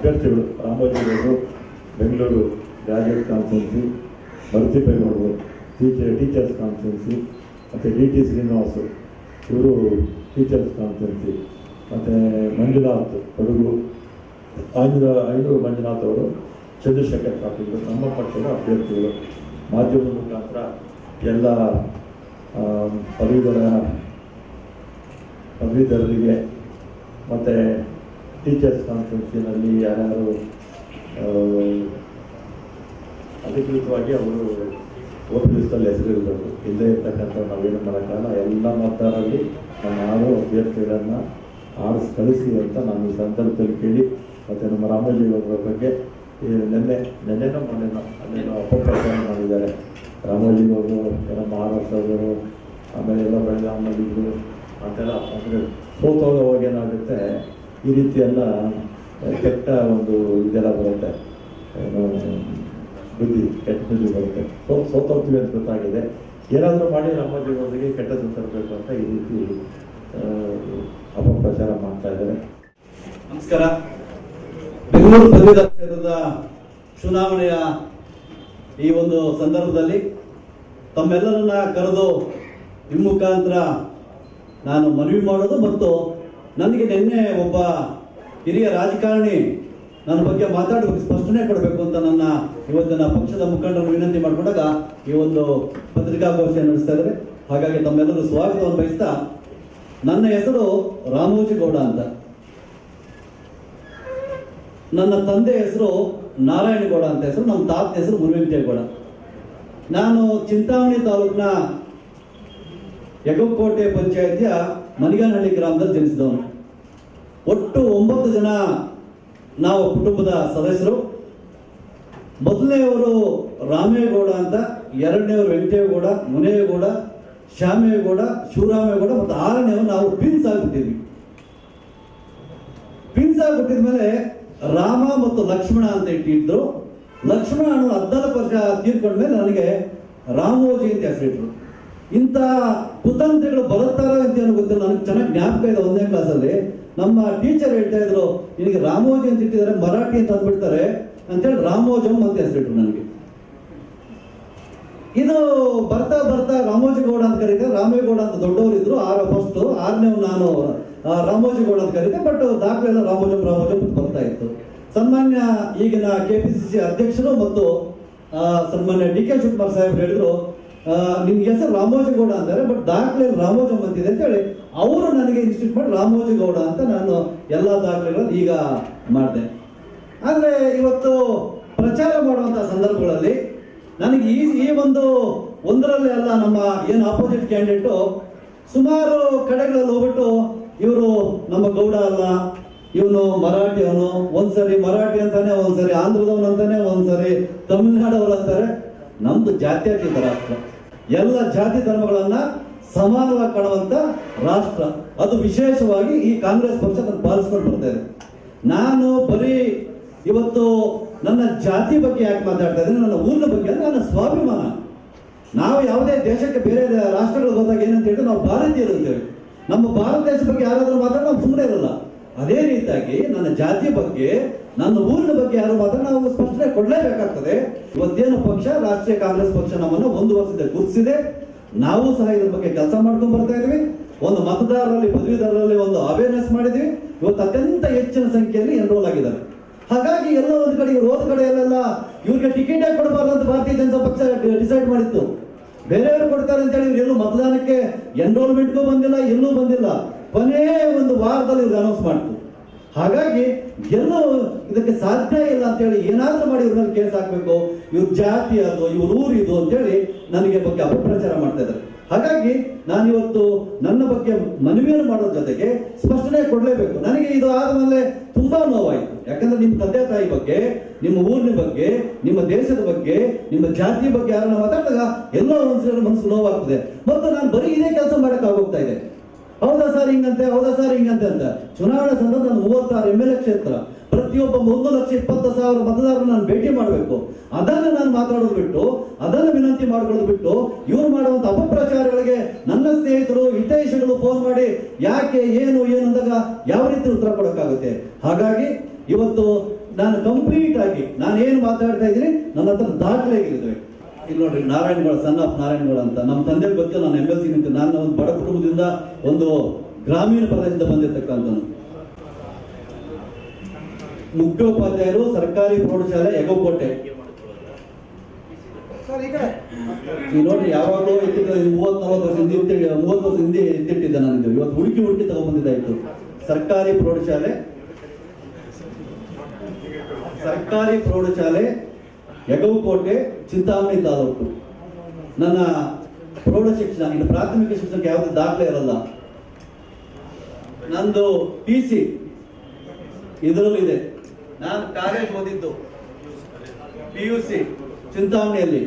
ಅಭ್ಯರ್ಥಿಗಳು ರಾಮೋಜಿಗೌಡರು ಬೆಂಗಳೂರು ಗ್ರಾಜುಯೇಟ್ ಕಾನ್ಫರೆನ್ಸಿ ಮರುತಿಪ್ಪೇಗೌಡರು ಟೀಚರ್ ಟೀಚರ್ಸ್ ಕಾನ್ಫರೆನ್ಸಿ ಮತ್ತು ಡಿ ಟಿ ಶ್ರೀನಿವಾಸು ಇವರು ಟೀಚರ್ಸ್ ಕಾನ್ಫರೆನ್ಸಿ ಮತ್ತು ಮಂಜುನಾಥ್ ಕೊಡಗು, ಆಂಜನ ಐನೂರು ಮಂಜುನಾಥ್ ಅವರು ಚಂದ್ರಶೇಖರ್ ಪಾಟೀಲ್ ನಮ್ಮ ಪಕ್ಷದ ಅಭ್ಯರ್ಥಿಗಳು. ಮಾಧ್ಯಮದ ಮುಖಾಂತರ ಎಲ್ಲ ಪದವೀಧರ ಪದವೀಧರರಿಗೆ ಮತ್ತು ಟೀಚರ್ಸ್ ಕಾನ್ಫರೆನ್ಸಿನಲ್ಲಿ ಆ, ಅಧಿಕೃತವಾಗಿ ಅವರು ಓಟ್ ಲಿಸ್ಟಲ್ಲಿ ಹೆಸರಿರಬೇಕು ಇಲ್ಲದೆ ಇರ್ತಕ್ಕಂಥ ನಾವೇನು ಮಾಡೋಕ್ಕಾಗಲ್ಲ. ಎಲ್ಲ ಮತದಾರರಲ್ಲಿ ನಮ್ಮ ಆರು ಅಭ್ಯರ್ಥಿಗಳನ್ನು ಆಡಿಸಿ ಕಳಿಸಿ ಅಂತ ನಾನು ಈ ಸಂದರ್ಭದಲ್ಲಿ ಕೇಳಿ ಮತ್ತು ನಮ್ಮ ರಾಮೋಜಿಯವರ ಬಗ್ಗೆ ನೆನ್ನೆ ನಿನ್ನೆ ನಿನ್ನೆನೋ ಮೊನ್ನೆನೋ ಅಲ್ಲೇನೋ ಅಪಪ್ರಚಾರ ಮಾಡಿದ್ದಾರೆ. ರಾಮೋಜಿಯವರು ಎಲ್ಲ ಅವರು ಆಮೇಲೆ ಎಲ್ಲ ಬೆಳಗಾವಿನಲ್ಲಿದ್ದರು ಅಂತೆಲ್ಲ ಅಂದರೆ ಸೋತೋದವಾಗ ಏನಾಗುತ್ತೆ ಈ ರೀತಿ ಎಲ್ಲ ಕೆಟ್ಟ ಒಂದು ಇದೆಲ್ಲ ಬರುತ್ತೆ. ಬುದ್ಧಿ, ಕೆಟ್ಟ ಬುದ್ಧಿ ಬರುತ್ತೆ. ಸೋ ಸೋತೋಗ್ತೀವಿ ಅಂತ ಗೊತ್ತಾಗಿದೆ. ಏನಾದರೂ ಮಾಡಿ ನಮ್ಮ ಜೀವನದಲ್ಲಿ ಕೆಟ್ಟದ್ದು ತರಬೇಕು ಅಂತ ಈ ರೀತಿ ಅಪಪ್ರಚಾರ ಮಾಡ್ತಾ ಇದ್ದಾರೆ. ನಮಸ್ಕಾರ. ಬೆಂಗಳೂರು ಪದವೀಧರ ಚುನಾವಣೆಯ ಈ ಒಂದು ಸಂದರ್ಭದಲ್ಲಿ ತಮ್ಮೆಲ್ಲರನ್ನ ಕರೆದು ಈ ಮುಖಾಂತರ ನಾನು ಮನವಿ ಮಾಡೋದು ಮತ್ತು ನನಗೆ ನಿನ್ನೆ ಒಬ್ಬ ಹಿರಿಯ ರಾಜಕಾರಣಿ ನನ್ನ ಬಗ್ಗೆ ಮಾತಾಡಬೇಕು ಸ್ಪಷ್ಟನೆ ಕೊಡಬೇಕು ಅಂತ ನನ್ನ ಇವತ್ತಿನ ಪಕ್ಷದ ಮುಖಂಡರು ವಿನಂತಿ ಮಾಡಿಕೊಂಡಾಗ ಈ ಒಂದು ಪತ್ರಿಕಾಗೋಷ್ಠಿ ನಡೆಸ್ತಾ ಇದ್ದಾರೆ. ಹಾಗಾಗಿ ತಮ್ಮೆಲ್ಲರೂ ಸ್ವಾಗತವನ್ನು ಬಯಸ್ತಾ ನನ್ನ ಹೆಸರು ರಾಮೋಜಿ ಗೌಡ ಅಂತ. ನನ್ನ ತಂದೆ ಹೆಸರು ನಾರಾಯಣಗೌಡ ಅಂತ ಹೆಸರು, ನಮ್ಮ ತಾತ ಹೆಸರು ಮುನಿವೆಂಕಟೇಗೌಡ ನಾನು ಚಿಂತಾಮಣಿ ತಾಲೂಕಿನ ಯಗಕೋಟೆ ಪಂಚಾಯತಿಯ ಮನಿಗಾನಹಳ್ಳಿ ಗ್ರಾಮದಲ್ಲಿ ಜನಿಸಿದವನು. ಒಟ್ಟು ಒಂಬತ್ತು ಜನ ನಾವು ಕುಟುಂಬದ ಸದಸ್ಯರು. ಮೊದಲನೆಯವರು ರಾಮೇಗೌಡ ಅಂತ ಎರಡನೇವರು ವೆಂಕಟೇಗೌಡ ಮುನೇಗೌಡ ಶ್ಯಾಮೇಗೌಡ ಶಿವರಾಮೇಗೌಡ ಮತ್ತು ಆರನೇವರು ನಾವು ಪಿನ್ಸ್ ಆಗಿಬಿಟ್ಟಿದ್ವಿ. ಪಿನ್ಸ್ ಆಗಿಬಿಟ್ಟಿದ್ಮೇಲೆ ರಾಮ ಮತ್ತು ಲಕ್ಷ್ಮಣ ಅಂತ ಇಟ್ಟಿದ್ರು. ಲಕ್ಷ್ಮಣ ಅನ್ನೋ ಹದಿನಾಲ್ಕು ವರ್ಷ ತೀರ್ಕೊಂಡ್ಮೇಲೆ ನನಗೆ ರಾಮೋಜಿ ಅಂತ ಹೆಸರಿಟ್ರು. ಇಂಥ ಕುತಂತ್ರಿಗಳು ಬರುತ್ತಾರೋ ಅಂತ ಏನೋ ಗೊತ್ತಿಲ್ಲ. ನನಗೆ ಚೆನ್ನಾಗಿ ಜ್ಞಾಪಕ ಇದೆ ಒಂದನೇ ಕ್ಲಾಸಲ್ಲಿ. ನಮ್ಮ ಟೀಚರ್ ಹೇಳ್ತಾ ಇದ್ರು, ನಿನಗೆ ರಾಮೋಜಿ ಅಂತ ಇಟ್ಟಿದ್ದಾರೆ, ಮರಾಠಿ ಅಂತ ಅಂದ್ಬಿಡ್ತಾರೆ. ಅಂತೇಳಿ ರಾಮೋಜಂ ಅಂತ ಹೆಸರಿಟ್ರು ನನಗೆ. ಇದು ಬರ್ತಾ ಬರ್ತಾ ರಾಮೋಜಿ ಗೌಡ ಅಂತ ಕರೀತಾರೆ. ರಾಮೇಗೌಡ ಅಂತ ದೊಡ್ಡವರು ಇದ್ರು, ಆರ ಫಸ್ಟ್ ಆರನೇ ನಾನು ರಾಮೋಜಿಗೌಡ ರಾಮೋಜಿ ಗೌಡ ಅಂತ ಕರೀತೆ. ಬಟ್ ದಾಖಲೆ ಎಲ್ಲ ರಾಮೋಜಂ ರಾಮೋಜಂ ಬರ್ತಾ ಇತ್ತು. ಸನ್ಮಾನ್ಯ ಈಗಿನ ಕೆ ಪಿ ಸಿ ಸಿ ಅಧ್ಯಕ್ಷರು ಮತ್ತು ಸನ್ಮಾನ್ಯ ಡಿ ಕೆ ಶಿವಕುಮಾರ್ ಸಾಹೇಬ್ ಹೇಳಿದ್ರು ನಿಮ್ಗೆ ಹೆಸರು ರಾಮೋಜಿ ಗೌಡ ಅಂತಾರೆ ಬಟ್ ದಾಖಲೆ ರಾಮೋಜ ಬಂದಿದೆ ಅಂತೇಳಿ. ಅವರು ನನಗೆ ಇನ್ಸ್ಟಿಟ್ಯೂಟ್ ಮಾಡಿ ರಾಮೋಜಗೌಡ ಅಂತ ನಾನು ಎಲ್ಲ ದಾಖಲೆಗಳನ್ನು ಈಗ ಮಾಡಿದೆ. ಆದರೆ ಇವತ್ತು ಪ್ರಚಾರ ಮಾಡುವಂಥ ಸಂದರ್ಭಗಳಲ್ಲಿ ನನಗೆ ಈ ಈ ಒಂದು ಒಂದರಲ್ಲೇ ಅಲ್ಲ ನಮ್ಮ ಏನು ಆಪೋಸಿಟ್ ಕ್ಯಾಂಡಿಡೇಟು ಸುಮಾರು ಕಡೆಗಳಲ್ಲಿ ಹೋಗ್ಬಿಟ್ಟು ಇವರು ನಮ್ಮ ಗೌಡ ಅಲ್ಲ, ಇವನು ಮರಾಠಿ, ಅವನು ಒಂದ್ಸರಿ ಮರಾಠಿ ಅಂತಾನೆ, ಒಂದ್ಸರಿ ಆಂಧ್ರದವನು ಅಂತಾನೆ, ಒಂದ್ಸರಿ ತಮಿಳ್ನಾಡವ್ರು ಅಂತಾರೆ. ನಮ್ದು ಜಾತ್ಯತೀತ ರಾಷ್ಟ್ರ ಎಲ್ಲ ಜಾತಿ ಧರ್ಮಗಳನ್ನ ಸಮಾನವಾಗಿ ಕಾಣುವಂತ ರಾಷ್ಟ್ರ. ಅದು ವಿಶೇಷವಾಗಿ ಈ ಕಾಂಗ್ರೆಸ್ ಪಕ್ಷ ನಾನು ಪಾಲಿಸ್ಕೊಂಡು ಬರ್ತೇನೆ ನಾನು ಬರೀ ಇವತ್ತು ನನ್ನ ಜಾತಿ ಬಗ್ಗೆ ಯಾಕೆ ಮಾತಾಡ್ತಾ ಇದ್ದೀನಿ? ನನ್ನ ಊರಿನ ಬಗ್ಗೆ ಅಂದ್ರೆ ನನ್ನ ಸ್ವಾಭಿಮಾನ. ನಾವು ಯಾವುದೇ ದೇಶಕ್ಕೆ ಬೇರೆ ರಾಷ್ಟ್ರಗಳಿಗೆ ಹೋದಾಗ ಏನಂತ ಹೇಳಿದ್ರೆ ನಾವು ಭಾರತೀಯರು ಅಂತೇವೆ ನಮ್ಮ ಭಾರತ ದೇಶದ ಬಗ್ಗೆ ಯಾರಾದರೂ ಮಾತಾಡಿ ನಾವು ಸುಮ್ಮನೆ ಇರಲ್ಲ. ಅದೇ ರೀತಿಯಾಗಿ ನನ್ನ ಜಾತಿ ಬಗ್ಗೆ ನನ್ನ ಊರಿನ ಬಗ್ಗೆ ಯಾರು ಮಾತಾಡಿ ನಾವು ಸ್ಪಷ್ಟನೆ ಕೊಡಲೇಬೇಕಾಗ್ತದೆ. ಇವತ್ತೇನು ಪಕ್ಷ, ರಾಷ್ಟ್ರೀಯ ಕಾಂಗ್ರೆಸ್ ಪಕ್ಷ ನಮ್ಮನ್ನು ಒಂದು ವರ್ಷದಿಂದ ಗುರುತಿಸಿದೆ. ನಾವು ಸಹ ಇದ್ರ ಬಗ್ಗೆ ಕೆಲಸ ಮಾಡ್ಕೊಂಡು ಬರ್ತಾ ಇದ್ವಿ. ಒಂದು ಮತದಾರರಲ್ಲಿ, ಪದವೀಧರರಲ್ಲಿ ಒಂದು ಅವೇರ್ನೆಸ್ ಮಾಡಿದ್ವಿ. ಇವತ್ತು ಅತ್ಯಂತ ಹೆಚ್ಚಿನ ಸಂಖ್ಯೆಯಲ್ಲಿ ಎನ್ರೋಲ್ ಆಗಿದ್ದಾರೆ. ಹಾಗಾಗಿ ಎಲ್ಲ ಒಂದು ಕಡೆ ಹೋದ ಕಡೆ ಎಲ್ಲ ಇವ್ರಿಗೆ ಟಿಕೆಟ್ ಕೊಡಬಾರ್ದು ಅಂತ ಭಾರತೀಯ ಜನತಾ ಪಕ್ಷ ಡಿಸೈಡ್ ಮಾಡಿತ್ತು. ಬೇರೆಯವರು ಕೊಡ್ತಾರೆ ಅಂತೇಳಿ ಇವ್ರು ಎಲ್ಲೂ ಮತದಾನಕ್ಕೆ ಎನ್ರೋಲ್ಮೆಂಟ್ಗೂ ಬಂದಿಲ್ಲ, ಎಲ್ಲೂ ಬಂದಿಲ್ಲ. ಕೊನೆಯ ಒಂದು ವಾರದಲ್ಲಿ ಇವ್ರು ಅನೌನ್ಸ್ ಮಾಡ್ತು. ಹಾಗಾಗಿ ಎಲ್ಲ ಇದಕ್ಕೆ ಸಾಧ್ಯ ಇಲ್ಲ ಅಂತೇಳಿ ಏನಾದರೂ ಮಾಡಿ ಇವ್ರ ಮೇಲೆ ಕೇಸ್ ಹಾಕ್ಬೇಕು. ಇವ್ರ ಜಾತಿ ಅದು, ಇವ್ರ ಊರು ಇದು ಅಂತೇಳಿ ನನಗೆ ಬಗ್ಗೆ ಅಪಪ್ರಚಾರ ಮಾಡ್ತಾ ಇದ್ದಾರೆ. ಹಾಗಾಗಿ ನಾನಿವತ್ತು ನನ್ನ ಬಗ್ಗೆ ಮನವಿಯನ್ನು ಮಾಡೋದ್ರ ಜೊತೆಗೆ ಸ್ಪಷ್ಟನೆ ಕೊಡಲೇಬೇಕು. ನನಗೆ ಇದು ಆದಮೇಲೆ ತುಂಬಾ ನೋವಾಯಿತು. ಯಾಕಂದ್ರೆ ನಿಮ್ಮ ತಂದೆ ತಾಯಿ ಬಗ್ಗೆ, ನಿಮ್ಮ ಊರಿನ ಬಗ್ಗೆ, ನಿಮ್ಮ ದೇಶದ ಬಗ್ಗೆ, ನಿಮ್ಮ ಜಾತಿ ಬಗ್ಗೆ ಯಾರನ್ನ ಮಾತಾಡಿದಾಗ ಎಲ್ಲ ಒಂದ್ಸಲ ಮನಸ್ಸು ನೋವಾಗ್ತದೆ. ಮತ್ತು ನಾನು ಬರೀ ಇದೇ ಕೆಲಸ ಮಾಡೋಕ್ಕಾಗೋಗ್ತಾ ಇದೆ ಹೌದಾ ಸರ್ ಹಿಂಗಂತೆ, ಹೌದಾ ಸರ್ ಹಿಂಗಂತೆ ಅಂತ. ಚುನಾವಣೆ ಸಂದರ್ಭ ನಾನು ಮೂವತ್ತಾರು ಎಂ ಎಲ್ ಎ ಕ್ಷೇತ್ರ, ಪ್ರತಿಯೊಬ್ಬ ಒಂದು ಲಕ್ಷ ಇಪ್ಪತ್ತು ಸಾವಿರ ಮತದಾರರು ನಾನು ಭೇಟಿ ಮಾಡಬೇಕು. ಅದನ್ನು ನಾನು ಮಾತಾಡೋದು ಬಿಟ್ಟು, ಅದನ್ನು ವಿನಂತಿ ಮಾಡ್ಕೊಳ್ಳೋದು ಬಿಟ್ಟು, ಇವ್ರು ಮಾಡುವಂಥ ಅಪಪ್ರಚಾರಗಳಿಗೆ ನನ್ನ ಸ್ನೇಹಿತರು, ಹಿತೈಷಿಗಳು ಫೋನ್ ಮಾಡಿ ಯಾಕೆ, ಏನು ಏನು ಅಂದಾಗ ಯಾವ ರೀತಿ ಉತ್ತರ ಕೊಡೋಕ್ಕಾಗುತ್ತೆ? ಹಾಗಾಗಿ ಇವತ್ತು ನಾನು ಕಂಪ್ಲೀಟ್ ಆಗಿ ನಾನು ಏನು ಮಾತಾಡ್ತಾ ಇದ್ದೀನಿ, ನನ್ನ ಹತ್ರ ದಾಖಲೆ ಇಲ್ಲಿದೆ ಇಲ್ಲಿ ನೋಡ್ರಿ ನಾರಾಯಣಗೌಡ ಸನ್ ಆಫ್ ನಾರಾಯಣಗೌಡ ಅಂತ. ನಮ್ಮ ತಂದೆ ಗೊತ್ತು ನಾನು ಎಂ ಎಲ್ ಸಿ ನಿಂತು ನಾನು ಒಂದು ಬಡ ಕುಟುಂಬದಿಂದ ಒಂದು ಗ್ರಾಮೀಣ ಪ್ರದೇಶದಿಂದ ಬಂದಿರತಕ್ಕಂಥದ್ದು ಮುಖ್ಯೋಪಾಧ್ಯಾಯರು ಸರ್ಕಾರಿ ಪ್ರೌಢಶಾಲೆ ಎಗೋಕೋಟೆ ನೋಡ್ರಿ ಯಾವಾಗಲೂ ಎತ್ತಿದ ಮೂವತ್ ನಲವತ್ತು ವರ್ಷ ಹಿಂದೆ ಮೂವತ್ತು ವರ್ಷ ಹಿಂದೆ ಎತ್ತಿಟ್ಟಿದ್ದೆ ನಾನು ಇವತ್ತು ಹುಡುಕಿ ಹುಡುಕಿ ತಗೊಂಡ್ಬಂದಿದ್ದಾಯ್ತು. ಸರ್ಕಾರಿ ಪ್ರೌಢಶಾಲೆ ಸರ್ಕಾರಿ ಪ್ರೌಢಶಾಲೆ ಯಗವಕೋಟೆ ಚಿಂತಾಮಣಿ ತಾಲೂಕು. ನನ್ನ ಪ್ರೌಢ ಶಿಕ್ಷಣ ಇನ್ನು ಪ್ರಾಥಮಿಕ ಶಿಕ್ಷಣಕ್ಕೆ ಯಾವುದೇ ದಾಖಲೆ ಇರಲ್ಲ. ನಂದು ಪಿ ಸಿ ಇದರಲ್ಲೂ ಇದೆ. ನಾನು ಕಾಲೇಜ್ ಓದಿದ್ದು ಪಿ ಯು ಸಿ ಚಿಂತಾಮಣಿಯಲ್ಲಿ.